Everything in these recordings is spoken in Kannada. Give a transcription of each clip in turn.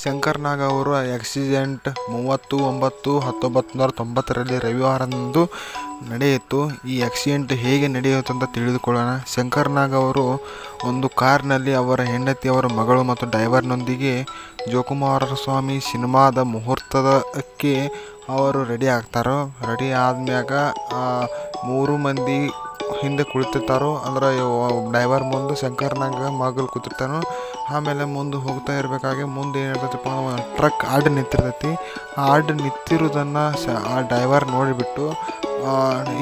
ಶಂಕರ್ ನಾಗ್ ಅವರು ಆಕ್ಸಿಡೆಂಟ್ ಮೂವತ್ತು, ಒಂಬತ್ತು ಹತ್ತೊಂಬತ್ತು ನೂರ ತೊಂಬತ್ತರಲ್ಲಿ ರವಿವಾರದಂದು ನಡೆಯಿತು. ಈ ಆಕ್ಸಿಡೆಂಟ್ ಹೇಗೆ ನಡೆಯಿತು ಅಂತ ತಿಳಿದುಕೊಳ್ಳೋಣ. ಶಂಕರ್ ನಾಗ್ ಅವರು ಒಂದು ಕಾರ್ನಲ್ಲಿ ಅವರ ಹೆಂಡತಿ, ಅವರ ಮಗಳು ಮತ್ತು ಡ್ರೈವರ್ನೊಂದಿಗೆ ಜೋಕುಮಾರ ಸ್ವಾಮಿ ಸಿನಿಮಾದ ಮುಹೂರ್ತದಕ್ಕೆ ಅವರು ರೆಡಿ ಆಗ್ತಾರೋ? ರೆಡಿ ಆದ್ಮ್ಯಾಗ ಮೂರು ಮಂದಿ ಹಿಂದೆ ಕುಳಿತಿರ್ತಾರೋ, ಅಂದ್ರೆ ಡ್ರೈವರ್ ಮುಂದೆ ಶಂಕರ್ನಾಗ ಮಗಲ್ ಕೂತಿರ್ತಾನೋ, ಆಮೇಲೆ ಮುಂದೆ ಹೋಗ್ತಾ ಇರಬೇಕಾಗಿ ಮುಂದೆ ಏನಿರ್ತೈತಪ್ಪ ಟ್ರಕ್ ಆಡ್ ನಿಂತಿರ್ತೈತಿ. ಆ ಆಡ್ ನಿಂತಿರೋದನ್ನು ಶ ಆ ಡ್ರೈವರ್ ನೋಡಿಬಿಟ್ಟು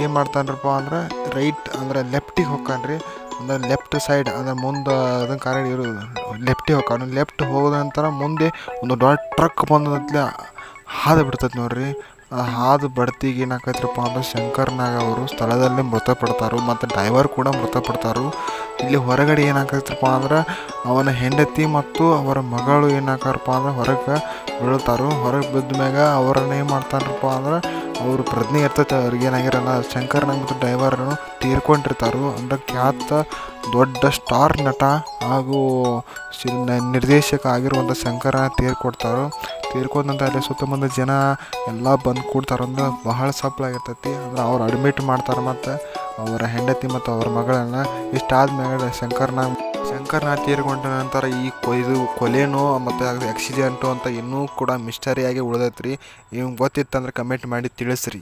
ಏನು ಮಾಡ್ತಾನ್ರಪ್ಪ ಅಂದ್ರೆ, ರೈಟ್, ಅಂದ್ರೆ ಲೆಫ್ಟಿಗೆ ಹೋಗ್ಕಾನ್ರಿ ಅಂದ್ರೆ ಲೆಫ್ಟ್ ಸೈಡ್, ಅಂದ್ರೆ ಮುಂದೆ ಅದನ್ನ ಕಾರ್ ಇರು, ಲೆಫ್ಟಿಗೆ ಹೋಗ್ಕಾನು ಲೆಫ್ಟ್ ಹೋದ ನಂತರ ಮುಂದೆ ಒಂದು ದೊಡ್ಡ ಟ್ರಕ್ ಬಂದತ್ಲೆ ಹಾದು ಬಿಡ್ತೈತೆ ನೋಡ್ರಿ. ಹಾದು ಬಡ್ತಿಗೆ ಏನಾಕೈತ್ರಪ್ಪ ಅಂದ್ರೆ ಶಂಕರ್ನಾಗ ಅವರು ಸ್ಥಳದಲ್ಲೇ ಮೃತಪಡ್ತಾರು ಮತ್ತು ಡ್ರೈವರ್ ಕೂಡ ಮೃತಪಡ್ತಾರು. ಇಲ್ಲಿ ಹೊರಗಡೆ ಏನಾಕೈತ್ರಪ್ಪ ಅಂದ್ರೆ ಅವನ ಹೆಂಡತಿ ಮತ್ತು ಅವರ ಮಗಳು ಏನಾಕಾರಪ್ಪ ಅಂದ್ರೆ ಹೊರಗೆ ಬೀಳ್ತಾರು. ಹೊರಗೆ ಬಿದ್ದ ಮ್ಯಾಗ ಅವ್ರನ್ನ ಏನು ಮಾಡ್ತಾರಪ್ಪ ಅಂದ್ರೆ ಅವರು ಪ್ರಜ್ಞೆ ಇರ್ತೈತೆ, ಅವ್ರಿಗೆ ಏನಾಗಿರಲ್ಲ. ಶಂಕರ್ನಾಗ ಮತ್ತು ಡ್ರೈವರನ್ನು ತೀರ್ಕೊಂಡಿರ್ತಾರು. ಅಂದ್ರೆ ಖ್ಯಾತ ದೊಡ್ಡ ಸ್ಟಾರ್ ನಟ ಹಾಗೂ ನಿರ್ದೇಶಕ ಆಗಿರುವಂಥ ಶಂಕರ ತೀರ್ಕೊಡ್ತಾರೋ. ತೀರ್ಕೊಂಡ ನಂತರ ಅಲ್ಲಿ ಸುತ್ತಮುತ್ತ ಜನ ಎಲ್ಲ ಬಂದು ಕೂಡ್ತಾರಂದ್ರೆ ಬಹಳ ಸಪ್ಪಳಾಗಿರ್ತೈತಿ ಅಂದ್ರೆ ಅವ್ರು ಅಡ್ಮಿಟ್ ಮಾಡ್ತಾರೆ ಮತ್ತು ಅವರ ಹೆಂಡತಿ ಮತ್ತು ಅವರ ಮಗಳನ್ನು ಇಷ್ಟಾದ್ಮೇಲೆ ಶಂಕರ್ ಶಂಕರ್ನ ಶಂಕರ್ನ ತೀರ್ಕೊಂಡ ನಂತರ ಈ ಕೊಯ್ದು ಕೊಲೆನೋ ಮತ್ತು ಆಕ್ಸಿಡೆಂಟು ಅಂತ ಇನ್ನೂ ಕೂಡ ಮಿಸ್ಟರಿಯಾಗಿ ಉಳಿದೈತ್ರಿ. ಇವ್ಗೆ ಗೊತ್ತಿತ್ತಂದ್ರೆ ಕಮೆಂಟ್ ಮಾಡಿ ತಿಳಿಸ್ರಿ.